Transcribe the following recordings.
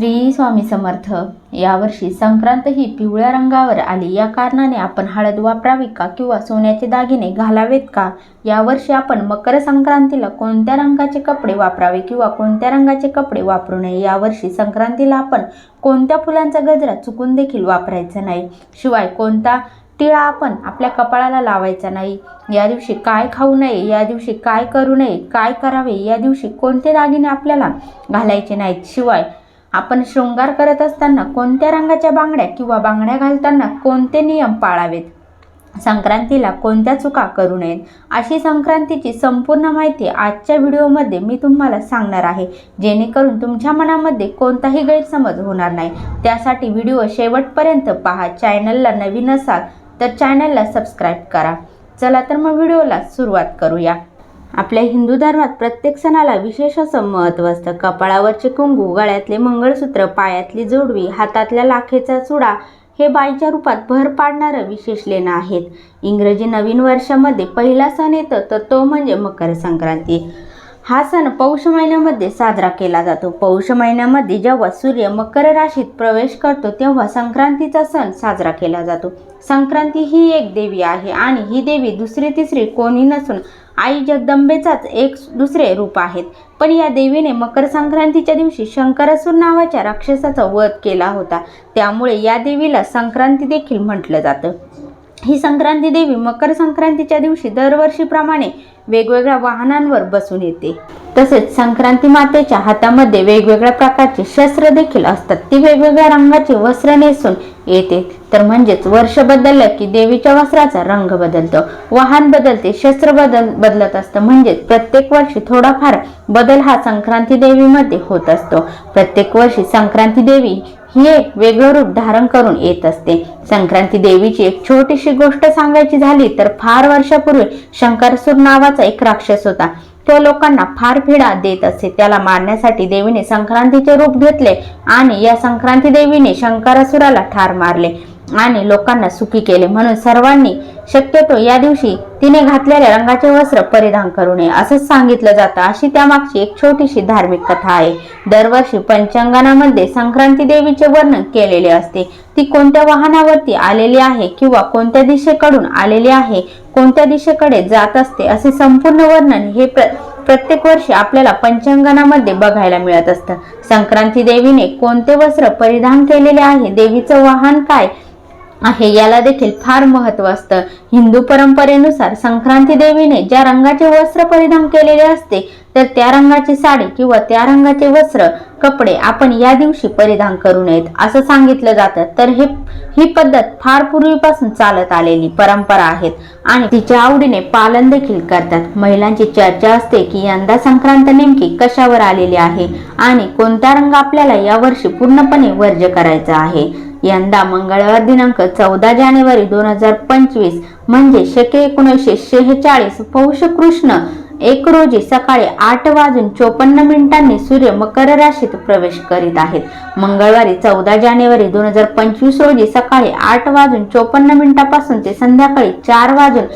श्री स्वामी समर्थ. यावर्षी संक्रांत ही पिवळ्या रंगावर आली. या कारणाने आपण हळद वापरावी का किंवा सोन्याचे दागिने घालावेत का? यावर्षी आपण मकर संक्रांतीला कोणत्या रंगाचे कपडे वापरावे किंवा कोणत्या रंगाचे कपडे वापरू नये? यावर्षी संक्रांतीला आपण कोणत्या फुलांचा गजरा चुकून देखील वापरायचा नाही? शिवाय कोणता टिळा आपण आपल्या कपाळाला लावायचा नाही? या दिवशी काय खाऊ नये? या दिवशी काय करू नये? काय करावे? या दिवशी कोणते दागिने आपल्याला घालायचे नाहीत? शिवाय आपण शृंगार करत असताना कोणत्या रंगाच्या बांगड्या किंवा बांगड्या घालताना कोणते नियम पाळावेत? संक्रांतीला कोणत्या चुका करू नयेत? अशी संक्रांतीची संपूर्ण माहिती आजच्या व्हिडिओमध्ये मी तुम्हाला सांगणार आहे. जेणेकरून तुमच्या मनामध्ये कोणताही गैरसमज होणार नाही. त्यासाठी व्हिडिओ शेवटपर्यंत पहा. चॅनलला नवीन असाल तर चॅनलला सबस्क्राईब करा. चला तर मग व्हिडिओला सुरुवात करूया. आपल्या हिंदू धर्मात प्रत्येक सणाला विशेष असं महत्त्व असतं. कपाळावरचे कुंकू गळ्यातले मंगळसूत्र पायातली जोडवी हातातल्या लाखेचा चुडा हे बाईच्या रूपात भर पाडणारं विशेष लेणं आहेत. इंग्रजी नवीन वर्षामध्ये पहिला सण येतो तर तो म्हणजे मकर संक्रांती. हा सण पौष महिन्यामध्ये साजरा केला जातो. पौष महिन्यामध्ये जेव्हा सूर्य मकर राशीत प्रवेश करतो तेव्हा संक्रांतीचा सण साजरा केला जातो. संक्रांती ही एक देवी आहे आणि ही देवी दुसरी तिसरी कोणी नसून आई जगदंबेचाच एक दुसरे रूप आहेत. पण या देवीने मकर संक्रांतीच्या दिवशी शंकरासूर नावाच्या राक्षसाचा वध केला होता. त्यामुळे या देवीला संक्रांती देखील म्हटलं जातं. ही संक्रांती देवी मकर संक्रांतीच्या दिवशी दरवर्षीप्रमाणे वेगवेगळ्या वाहनांवर बसून येते. तसेच संक्रांती मातेच्या हातामध्ये वेगवेगळ्या प्रकारचे शस्त्र देखील असतात. ती वेगवेगळ्या रंगाचे वस्त्र नेसून येते. तर म्हणजेच वर्ष बदललं की देवीच्या वस्त्राचा रंग बदलतो. वाहन बदलते शस्त्र बदल बदलत असतं. म्हणजेच प्रत्येक वर्षी थोडाफार बदल हा संक्रांती देवीमध्ये होत असतो. प्रत्येक वर्षी संक्रांती देवी ही एक वेगळं रूप धारण करून येत असते. संक्रांती देवीची एक छोटीशी गोष्ट सांगायची झाली तर फार वर्षापूर्वी शंकरसूर नावाचा एक राक्षस होता. तो लोकांना फार भिडा देत असे. त्याला मारण्यासाठी देवीने संक्रांतीचे रूप घेतले आणि या संक्रांती देवीने शंकरासुराला ठार मारले आणि लोकांना सुखी केले. म्हणून सर्वांनी शक्यतो या दिवशी तिने घातलेल्या रंगाचे वस्त्र परिधान करू नये असंच सांगितलं जातं. अशी त्यामागची एक छोटीशी धार्मिक कथा आहे. दरवर्षी पंचांगणामध्ये संक्रांती देवीचे वर्णन केलेले असते. ती कोणत्या वाहनावरती आलेली आहे किंवा कोणत्या दिशेकडून आलेली आहे कोणत्या दिशेकडे जात असते असे संपूर्ण वर्णन हे प्र प्रत्येक वर्षी आपल्याला पंचांगणामध्ये बघायला मिळत असतं. संक्रांती देवीने कोणते वस्त्र परिधान केलेले आहे देवीचं वाहन काय आहे. याला देखील फार महत्त्व असतं. हिंदू परंपरेनुसार संक्रांती देवीने ज्या रंगाचे वस्त्र परिधान केलेले असते तर त्या रंगाची साडी किंवा त्या रंगाचे वस्त्र कपडे आपण या दिवशी परिधान करू नयेत असं सांगितलं जातं. तर हे ही पद्धत फार पूर्वीपासून चालत आलेली परंपरा आहेत आणि तिच्या आवडीने पालन देखील करतात. महिलांची चर्चा असते की यंदा संक्रांत नेमकी कशावर आलेली आहे आणि कोणता रंग आपल्याला यावर्षी पूर्णपणे वर्ज्य करायचा आहे. यंदा मंगळवार दिनांक चौदा जानेवारी दोन हजार पंचवीस म्हणजे शके एकोणीसशे शेहेचाळीस पौष कृष्ण एक रोजी सकाळी आठ वाजून चोपन्न मिनिटांनी सूर्य मकर राशीत प्रवेश करीत आहेत. मंगळवारी चौदा जानेवारी दोन हजार पंचवीस रोजी सकाळी आठ वाजून चोपन्न मिनिटापासून ते संध्याकाळी चार वाजून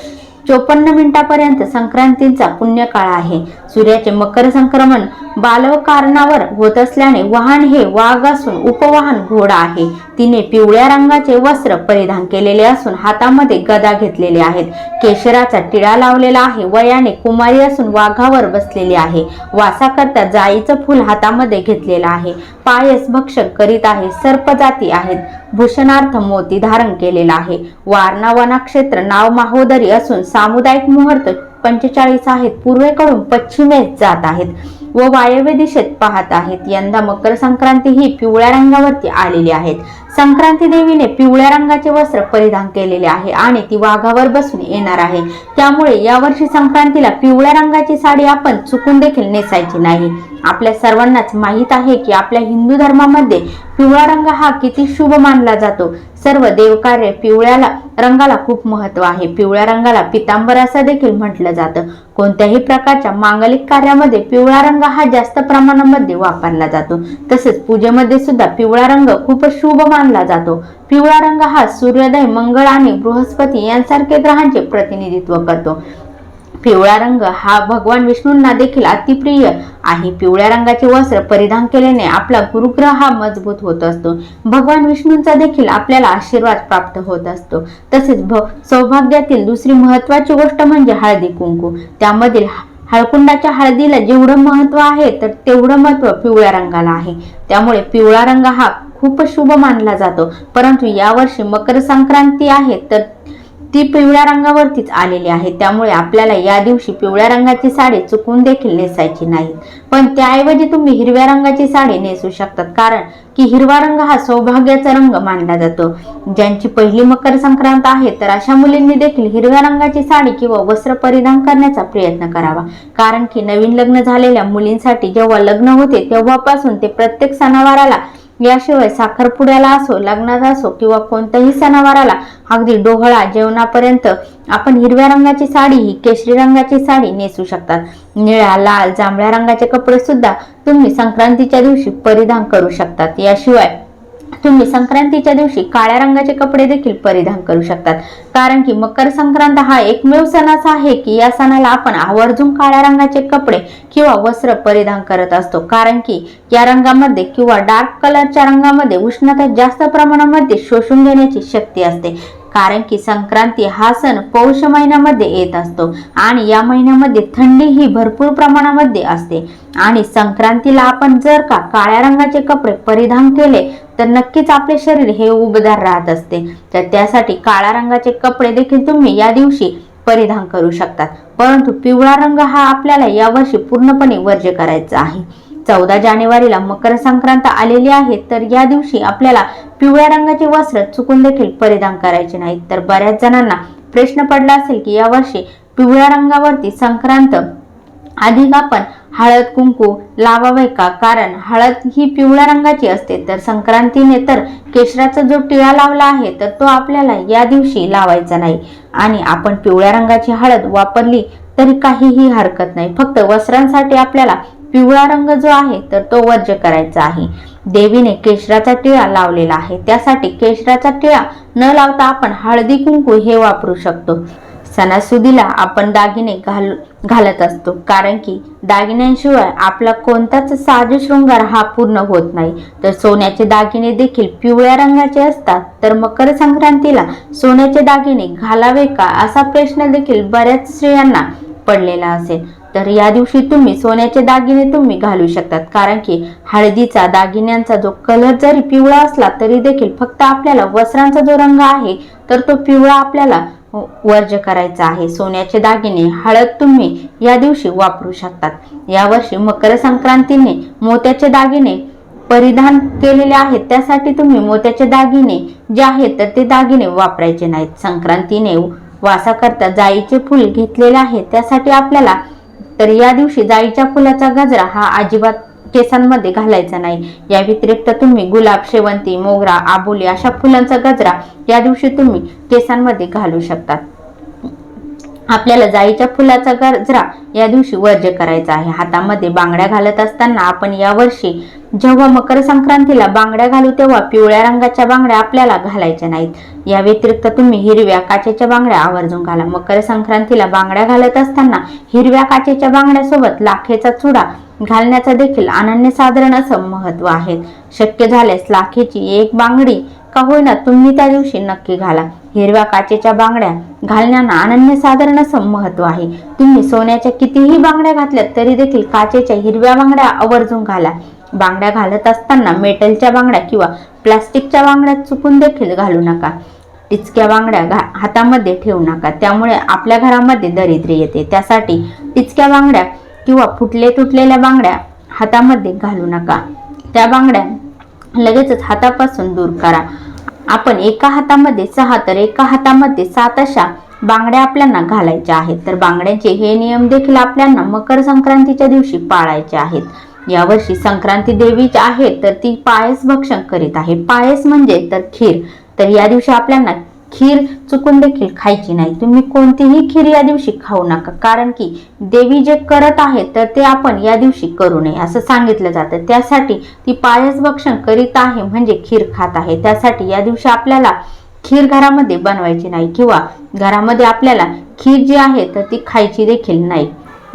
चोपन्न मिनिटापर्यंत संक्रांतीचा पुण्यकाळ आहे. सूर्याचे मकर संक्रमण बालकारणावर होत असल्याने वाहन हे वाघ असून उपवाहन घोडा आहे. तिने पिवळ्या रंगाचे वस्त्र परिधान केलेले असून हातामध्ये गदा घेतलेले आहेत. केशराचा टिळा लावलेला आहे. वयाने कुमारी असून वाघावर बसलेली आहे. वासाकरता जाईचं फुल हातामध्ये घेतलेलं आहे. पायस भक्षक करीत आहे. सर्पजाती आहेत. भूषणार्थ मोती धारण केलेला आहे. वारणा वनक्षेत्र नाव माहोदरी असून सामुदायिक मुहूर्त पंचेचाळीस आहेत. पूर्वेकडून पश्चिमेस जात आहेत. व वायव्य दिशेत पाहत आहेत. यंदा मकर संक्रांती ही पिवळ्या रंगावरती आलेली आहेत. संक्रांती देवीने पिवळ्या रंगाचे वस्त्र परिधान केलेले आहे आणि ती वाघावर बसून येणार आहे. त्यामुळे यावर्षी संक्रांतीला पिवळ्या रंगाची साडी आपण चुकून देखील नेसायची नाही. आपल्या सर्वांनाच माहीत आहे की आपल्या हिंदू धर्मामध्ये पिवळा रंग हा किती शुभ मानला जातो. सर्व देवकार्य पिवळ्याला रंगाला खूप महत्त्व आहे. पिवळ्या रंगाला पितांबर असं देखील म्हटलं जातं. कोणत्याही प्रकारच्या मांगलिक कार्यामध्ये पिवळा रंग हा जास्त प्रमाणामध्ये वापरला जातो. तसेच पूजेमध्ये सुद्धा पिवळा रंग खूप शुभ मानला जातो. पिवळा रंग हा सूर्योदय मंगळ आणि बृहस्पती यांसारखे ग्रहांचे प्रतिनिधित्व करतो. पिवळा रंग हा भगवान विष्णूंना देखील अतिप्रिय आहे. पिवळ्या रंगाचे वस्त्र परिधान केल्याने आपला गुरुग्रह हा मजबूत होत असतो. भगवान विष्णूंचा देखील आपल्याला आशीर्वाद प्राप्त होत असतो. तसेच भ- सौभाग्यातील दुसरी महत्वाची गोष्ट म्हणजे हळदी कुंकू. त्यामधील हळकुंडाच्या हळदीला जेवढं महत्त्व आहे तर तेवढं महत्त्व पिवळ्या रंगाला आहे. त्यामुळे पिवळा रंग हा खूप शुभ मानला जातो. परंतु यावर्षी मकर संक्रांती आहे तर ती पिवळ्या रंगावरतीच आलेली आहे. त्यामुळे आपल्याला या दिवशी पिवळ्या रंगाची साडी चुकून देखील नेसायची नाही. पण त्याऐवजी तुम्ही हिरव्या रंगाची साडी नेसू शकतात. कारण की हिरवा रंग हा सौभाग्याचा रंग मानला जातो. ज्यांची पहिली मकर संक्रांत आहे तर अशा मुलींनी देखील हिरव्या रंगाची साडी किंवा वस्त्र परिधान करण्याचा प्रयत्न करावा. कारण की नवीन लग्न झालेल्या मुलींसाठी जेव्हा लग्न होते तेव्हापासून ते प्रत्येक सणावाराला याशिवाय साखरपुड्याला असो लग्नात असो किंवा कोणत्याही सणावाराला अगदी डोहळा जेवणापर्यंत आपण हिरव्या रंगाची साडी ही केशरी रंगाची साडी नेसू शकतात. निळ्या लाल जांभळ्या रंगाचे कपडे सुद्धा तुम्ही संक्रांतीच्या दिवशी परिधान करू शकतात. याशिवाय तुम्ही संक्रांतीच्या दिवशी काळ्या रंगाचे कपडे देखील परिधान करू शकतात. कारण की मकर संक्रांत हा एकमेव सण असा आहे की या सणाला आपण आवर्जून काळ्या रंगाचे कपडे किंवा वस्त्र परिधान करत असतो. कारण की या रंगामध्ये किंवा डार्क कलरच्या रंगामध्ये उष्णता जास्त प्रमाणामध्ये शोषून घेण्याची शक्ती असते. कारण की संक्रांती हा सण पौष महिन्यामध्ये येत असतो आणि या महिन्यामध्ये थंडी ही भरपूर प्रमाणामध्ये असते. आणि संक्रांतीला आपण जर का काळ्या रंगाचे कपडे परिधान केले तर नक्कीच आपले शरीर हे उबदार राहत असते. तर त्यासाठी काळ्या रंगाचे कपडे देखील तुम्ही या दिवशी परिधान करू शकतात. परंतु पिवळा रंग हा आपल्याला यावर्षी पूर्णपणे वर्ज्य करायचा आहे. चौदा जानेवारीला मकर संक्रांत आलेली आहे तर या दिवशी आपल्याला पिवळ्या रंगाचे वस्त्र चुकून देखील परिधान करायचे नाहीत. तर बऱ्याच जणांना प्रश्न पडला असेल की यावर्षी पिवळ्या रंगावरती संक्रांत अधिक आपण हळद कुंकू लावावे का? कारण हळद ही पिवळ्या रंगाची असते. तर संक्रांतीने तर केशराचा जो टिळा लावला आहे तर तो आपल्याला या दिवशी लावायचा नाही. आणि आपण पिवळ्या रंगाची हळद वापरली तरी काहीही हरकत नाही. फक्त वस्त्रांसाठी आपल्याला पिवळा रंग जो आहे तर तो वर्ज्य करायचा आहे. देवीने केशराचा टिळा लावलेला आहे. त्यासाठी केशराचा टिळा न लावता आपण हळदी कुंकू हे वापरू शकतो. सणासुदीला आपण दागिने घाल घालत असतो. कारण की दागिन्यांशिवाय आपला कोणताच साज शृंगार हा पूर्ण होत नाही. तर सोन्याचे दागिने देखील पिवळ्या रंगाचे असतात. तर मकर संक्रांतीला सोन्याचे दागिने घालावे का? असा प्रश्न देखील बऱ्याच स्त्रियांना पडलेला असेल. तर या दिवशी तुम्ही सोन्याचे दागिने तुम्ही घालू शकतात. कारण की हळदीचा दागिन्यांचा जो कलर जरी पिवळा असला तरी देखील फक्त आपल्याला वस्त्रांचा जो रंग आहे तर तो पिवळा आपल्याला वर्ज करायचा आहे. सोन्याचे दागिने हळद तुम्ही या दिवशी वापरू शकतात. यावर्षी मकर संक्रांतीने मोत्याचे दागिने परिधान केलेले आहेत. त्यासाठी तुम्ही मोत्याचे दागिने जे आहेत तर ते दागिने वापरायचे नाहीत. संक्रांतीने वासाकरता जाईचे फुल घेतलेले आहे त्यासाठी आपल्याला तर या दिवशी जाईच्या फुलाचा गजरा हा अजिबात केसांमध्ये घालायचा नाही. या व्यतिरिक्त तुम्ही गुलाब शेवंती मोगरा आबोली अशा फुलांचा गजरा या दिवशी तुम्ही केसांमध्ये घालू शकतात. आपल्याला जाईच्या फुलाचा गजरा या दिवशी वर्ज्य करायचा आहे. हातामध्ये बांगड्या घालत असताना आपण या वर्षी जेव्हा मकर संक्रांतीला बांगड्या घालू तेव्हा पिवळ्या रंगाच्या बांगड्या आपल्याला घालायच्या नाहीत. या व्यतिरिक्त तुम्ही हिरव्या काचेच्या बांगड्या आवर्जून घाला. मकर संक्रांतीला बांगड्या घालत असताना हिरव्या काचेच्या बांगड्यासोबत लाखेचा चुडा घालण्याचा देखील अनन्यसाधारण असं महत्त्व आहे. शक्य झाल्यास लाखेची एक बांगडी का होईना तुम्ही त्या दिवशी नक्की घाला. हिरव्या काचेच्या बांगड्या घालण्याना अनन्यसाधारण असं महत्त्व आहे. तुम्ही सोन्याच्या कितीही बांगड्या घातल्यात तरी देखील काचेच्या हिरव्या बांगड्या आवर्जून घाला. बांगड्या घालत असताना मेटलच्या बांगड्या किंवा प्लास्टिकच्या बांगड्या चुकून देखील घालू नका. टिचक्या बांगड्या घा हातामध्ये ठेवू नका. त्यामुळे आपल्या घरामध्ये दरिद्री येते. त्यासाठी टिचक्या बांगड्या किंवा फुटले तुटलेल्या बांगड्या हातामध्ये घालू नका. त्या बांगड्या लगेचच हातापासून दूर करा. आपण एका हातामध्ये सहा तर एका हातामध्ये सात अशा बांगड्या आपल्याला घालायच्या आहेत. तर बांगड्यांचे हे नियम देखील आपल्याला मकर संक्रांतीच्या दिवशी पाळायचे आहेत. यावर्षी संक्रांती देवीची आहे तर ती पायस भक्षण करीत आहे. पायस म्हणजे तर खीर. तर या दिवशी आपल्याला खीर चुकून देखील खायची नाही. तुम्ही कोणतीही खीर या दिवशी खाऊ नका. कारण की देवी जे करत आहे तर ते आपण या दिवशी करू नये असं सांगितलं जातं. त्यासाठी ती पायस भक्षण करीत आहे म्हणजे खीर खात आहे. त्यासाठी या दिवशी आपल्याला खीर घरामध्ये बनवायची नाही किंवा घरामध्ये आपल्याला खीर जी आहे तर ती खायची देखील नाही.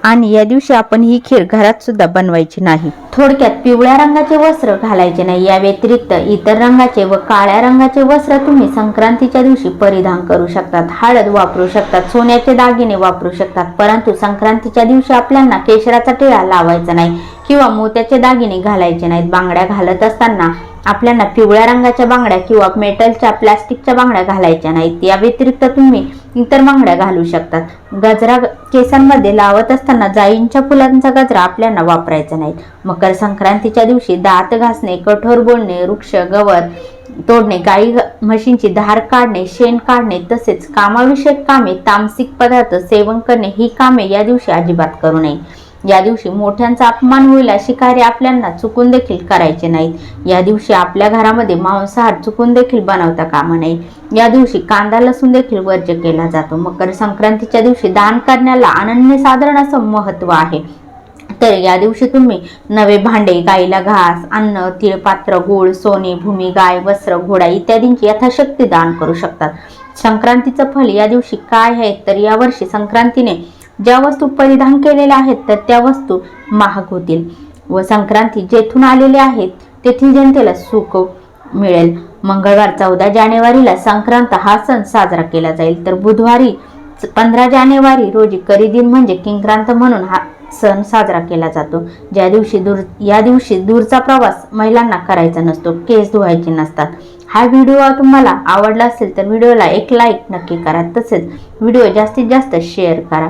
आणि या दिवशी आपण ही खीर घरात सुद्धा बनवायची नाही. थोडक्यात पिवळ्या रंगाचे वस्त्र घालायचे नाही. या व्यतिरिक्त इतर रंगाचे व काळ्या रंगाचे वस्त्र तुम्ही संक्रांतीच्या दिवशी परिधान करू शकतात. हळद वापरू शकतात. सोन्याचे दागिने वापरू शकतात. परंतु संक्रांतीच्या दिवशी आपल्याला केशराचा टिळा लावायचा नाही किंवा मोत्याचे दागिने घालायचे नाहीत. बांगड्या घालत असताना आपल्याला पिवळ्या रंगाच्या बांगड्या किंवा मेटलच्या प्लास्टिकच्या बांगड्या घालायच्या नाहीत. या व्यतिरिक्त तुम्ही इतर बांगड्या घालू शकतात. गजरा केसांमध्ये लावत असताना जाईंच्या फुलांचा गजरा आपल्याला वापरायचा नाही. मकर संक्रांतीच्या दिवशी दात घासणे कठोर बोलणे वृक्ष गवत तोडणे गाई म्हशींची धार काढणे शेण काढणे तसेच कामाविषयक कामे तामसिक पदार्थ सेवन करणे ही कामे या दिवशी अजिबात करू नये. या दिवशी मोठ्यांचा अपमान होईल अशी कार्य आपल्याला चुकून देखील करायचे नाहीत. या दिवशी आपल्या घरामध्ये मांसाहार चुकून देखील बनवता कामा नये. या दिवशी कांदा लसूण देखील वर्ज्य केला जातो. मकर संक्रांतीच्या दिवशी दान करण्याला अनन्यसाधारण असं महत्त्व आहे. तर या दिवशी तुम्ही नवे भांडे गाईला घास अन्न तिळपात्र गूळ सोने भूमी गाय वस्त्र घोडा इत्यादींची यथाशक्ती दान करू शकतात. संक्रांतीचं फल या दिवशी काय आहे? तर या वर्षी संक्रांतीने ज्या वस्तू परिधान केलेल्या आहेत तर त्या वस्तू महाग होतील. व संक्रांती जेथून आलेले आहेत तेथील जनतेला सुख मिळेल. मंगळवार चौदा जानेवारीला संक्रांत हा सण साजरा केला जाईल. तर बुधवारी पंधरा जानेवारी रोजी करी दिन म्हणजे किंक्रांत म्हणून हा सण साजरा केला जातो. ज्या दिवशी दूर या दिवशी दूरचा प्रवास महिलांना करायचा नसतो केस धुवायचे नसतात. हा व्हिडिओ तुम्हाला आवडला असेल तर व्हिडिओला एक लाईक नक्की करा. तसेच व्हिडिओ जास्तीत जास्त शेअर करा.